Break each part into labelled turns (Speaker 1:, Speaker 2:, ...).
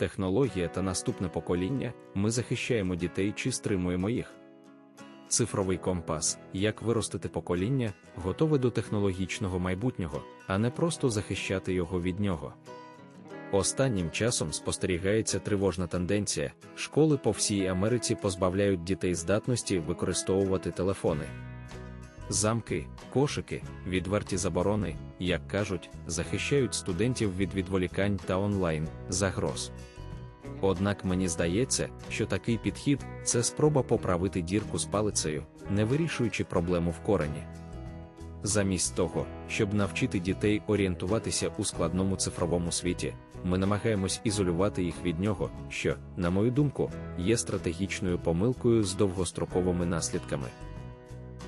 Speaker 1: технологія та наступне покоління, ми захищаємо дітей чи стримуємо їх. Цифровий компас, як виростити покоління, готове до технологічного майбутнього, а не просто захищати його від нього. Останнім часом спостерігається тривожна тенденція: школи по всій Америці позбавляють дітей здатності використовувати телефони. Замки, кошики, відверті заборони, як кажуть, захищають студентів від відволікань та онлайн загроз. Однак мені здається, що такий підхід це спроба поправити дірку з палицею, не вирішуючи проблему в корені. Замість того, щоб навчити дітей орієнтуватися у складному цифровому світі, ми намагаємось ізолювати їх від нього, що, на мою думку, є стратегічною помилкою з довгостроковими наслідками.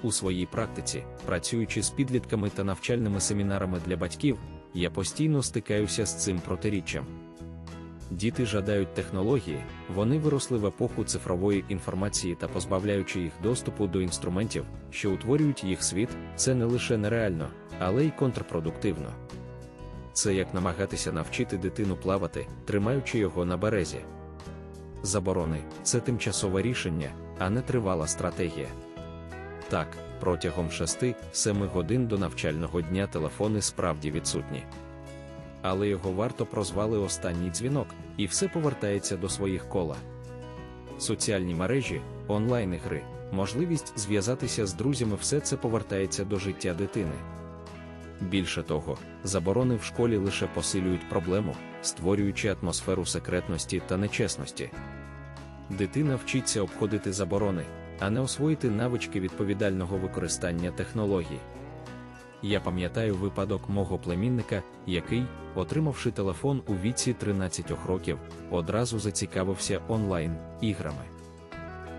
Speaker 1: У своїй практиці, працюючи з підлітками та навчальними семінарами для батьків, я постійно стикаюся з цим протиріччям. Діти жадають технології, вони виросли в епоху цифрової інформації та позбавляючи їх доступу до інструментів, що утворюють їх світ, це не лише нереально, але й контрпродуктивно. Це як намагатися навчити дитину плавати, тримаючи його на березі. Заборони це тимчасове рішення, а не тривала стратегія. Так, протягом 6-7 годин до навчального дня телефони справді відсутні. Але його варто прозвали останній дзвінок, і все повертається до своїх кола. Соціальні мережі, онлайн-ігри, можливість зв'язатися з друзями все це повертається до життя дитини. Більше того, заборони в школі лише посилюють проблему, створюючи атмосферу секретності та нечесності. Дитина вчиться обходити заборони, а не освоїти навички відповідального використання технологій. Я пам'ятаю випадок мого племінника, який, отримавши телефон у віці 13 років, одразу зацікавився онлайн-іграми.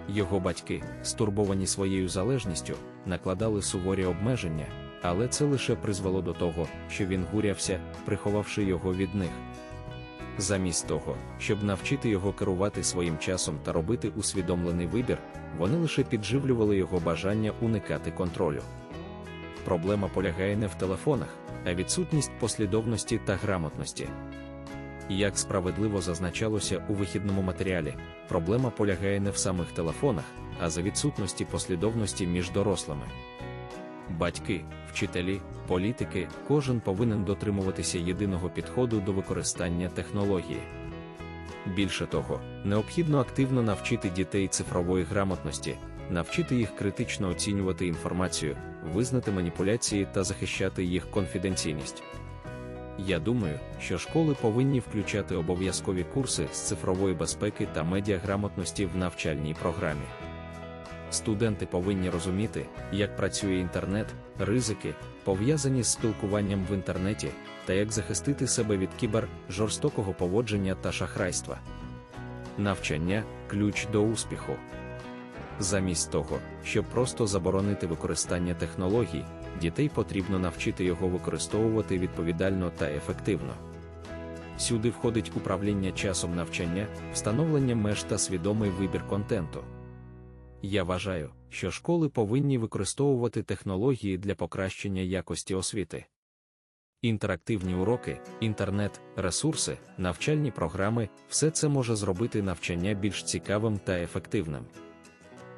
Speaker 1: Його батьки, стурбовані своєю залежністю, накладали суворі обмеження, але це лише призвело до того, що він гурявся, приховавши його від них. Замість того, щоб навчити його керувати своїм часом та робити усвідомлений вибір, вони лише підживлювали його бажання уникати контролю. Проблема полягає не в телефонах, а відсутність послідовності та грамотності. Як справедливо зазначалося у вихідному матеріалі, проблема полягає не в самих телефонах, а за відсутності послідовності між дорослими. Батьки, вчителі, політики, кожен повинен дотримуватися єдиного підходу до використання технології. Більше того, необхідно активно навчити дітей цифрової грамотності, навчити їх критично оцінювати інформацію, визнати маніпуляції та захищати їх конфіденційність. Я думаю, що школи повинні включати обов'язкові курси з цифрової безпеки та медіаграмотності в навчальній програмі. Студенти повинні розуміти, як працює інтернет, ризики, пов'язані з спілкуванням в інтернеті, та як захистити себе від кібер, жорстокого поводження та шахрайства. Навчання ключ до успіху. Замість того, щоб просто заборонити використання технологій, дітей потрібно навчити його використовувати відповідально та ефективно. Сюди входить управління часом навчання, встановлення меж та свідомий вибір контенту. Я вважаю, що школи повинні використовувати технології для покращення якості освіти. Інтерактивні уроки, інтернет, ресурси, навчальні програми все це може зробити навчання більш цікавим та ефективним.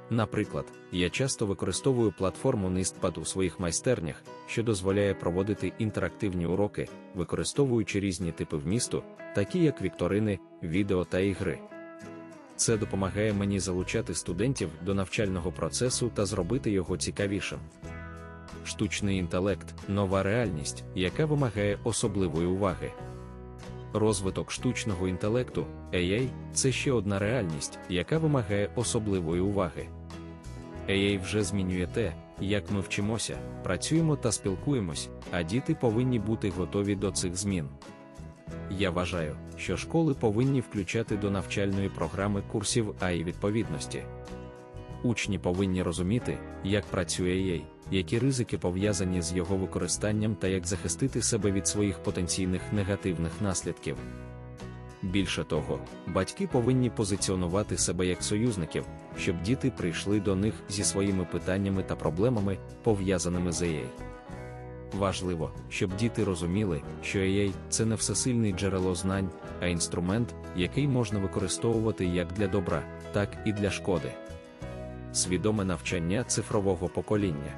Speaker 1: Наприклад, я часто використовую платформу NISTPAD у своїх майстернях, що дозволяє проводити інтерактивні уроки, використовуючи різні типи вмісту, такі як вікторини, відео та ігри. Це допомагає мені залучати студентів до навчального процесу та зробити його цікавішим. Штучний інтелект нова реальність, яка вимагає особливої уваги. Розвиток штучного інтелекту AI – це ще одна реальність, яка вимагає особливої уваги. AI вже змінює те, як ми вчимося, працюємо та спілкуємось, а діти повинні бути готові до цих змін. Я вважаю, що школи повинні включати до навчальної програми курсів AI відповідності. Учні повинні розуміти, як працює AI, які ризики пов'язані з його використанням та як захистити себе від своїх потенційних негативних наслідків. Більше того, батьки повинні позиціонувати себе як союзників, щоб діти прийшли до них зі своїми питаннями та проблемами, пов'язаними з AI. Важливо, щоб діти розуміли, що AI – це не всесильний джерело знань, а інструмент, який можна використовувати як для добра, так і для шкоди. Свідоме навчання цифрового покоління.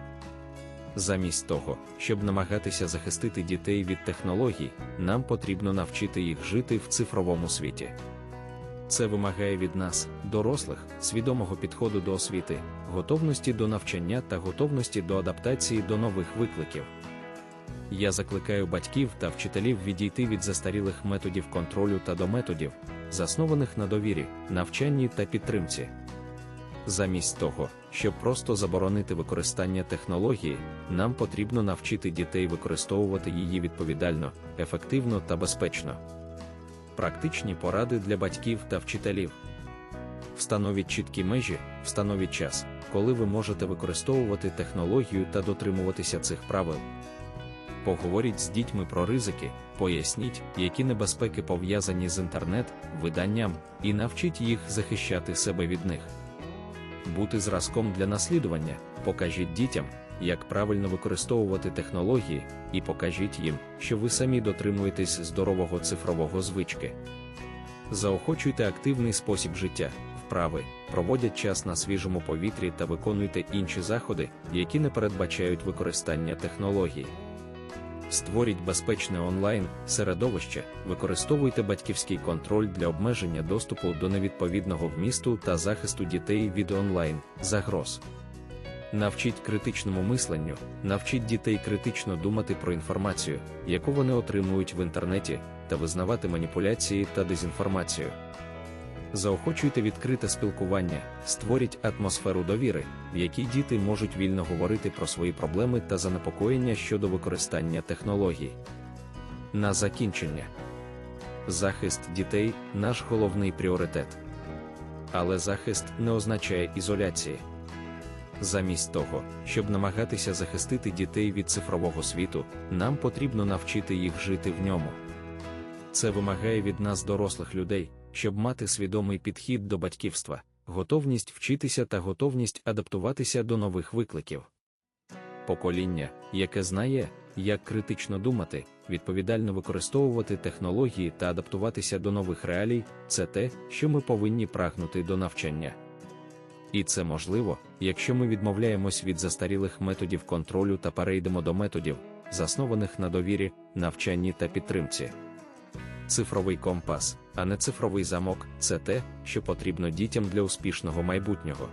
Speaker 1: Замість того, щоб намагатися захистити дітей від технологій, нам потрібно навчити їх жити в цифровому світі. Це вимагає від нас, дорослих, свідомого підходу до освіти, готовності до навчання та готовності до адаптації до нових викликів. Я закликаю батьків та вчителів відійти від застарілих методів контролю та до методів, заснованих на довірі, навчанні та підтримці. Замість того, щоб просто заборонити використання технології, нам потрібно навчити дітей використовувати її відповідально, ефективно та безпечно. Практичні поради для батьків та вчителів. Встановіть чіткі межі, встановіть час, коли ви можете використовувати технологію та дотримуватися цих правил. Поговоріть з дітьми про ризики, поясніть, які небезпеки пов'язані з інтернет, виданням, і навчіть їх захищати себе від них. Бути зразком для наслідування, покажіть дітям, як правильно використовувати технології, і покажіть їм, що ви самі дотримуєтесь здорового цифрового звички. Заохочуйте активний спосіб життя, вправи, проводять час на свіжому повітрі та виконуйте інші заходи, які не передбачають використання технологій. Створіть безпечне онлайн середовище, використовуйте батьківський контроль для обмеження доступу до невідповідного вмісту та захисту дітей від онлайн загроз. Навчіть критичному мисленню, навчіть дітей критично думати про інформацію, яку вони отримують в інтернеті, та визнавати маніпуляції та дезінформацію. Заохочуйте відкрите спілкування, створіть атмосферу довіри, в якій діти можуть вільно говорити про свої проблеми та занепокоєння щодо використання технологій. На закінчення. Захист дітей наш головний пріоритет. Але захист не означає ізоляції. Замість того, щоб намагатися захистити дітей від цифрового світу, нам потрібно навчити їх жити в ньому. Це вимагає від нас дорослих людей, щоб мати свідомий підхід до батьківства, готовність вчитися та готовність адаптуватися до нових викликів. Покоління, яке знає, як критично думати, відповідально використовувати технології та адаптуватися до нових реалій, це те, що ми повинні прагнути до навчання. І це можливо, якщо ми відмовляємось від застарілих методів контролю та перейдемо до методів, заснованих на довірі, навчанні та підтримці. Цифровий компас, а не цифровий замок це те, що потрібно дітям для успішного майбутнього.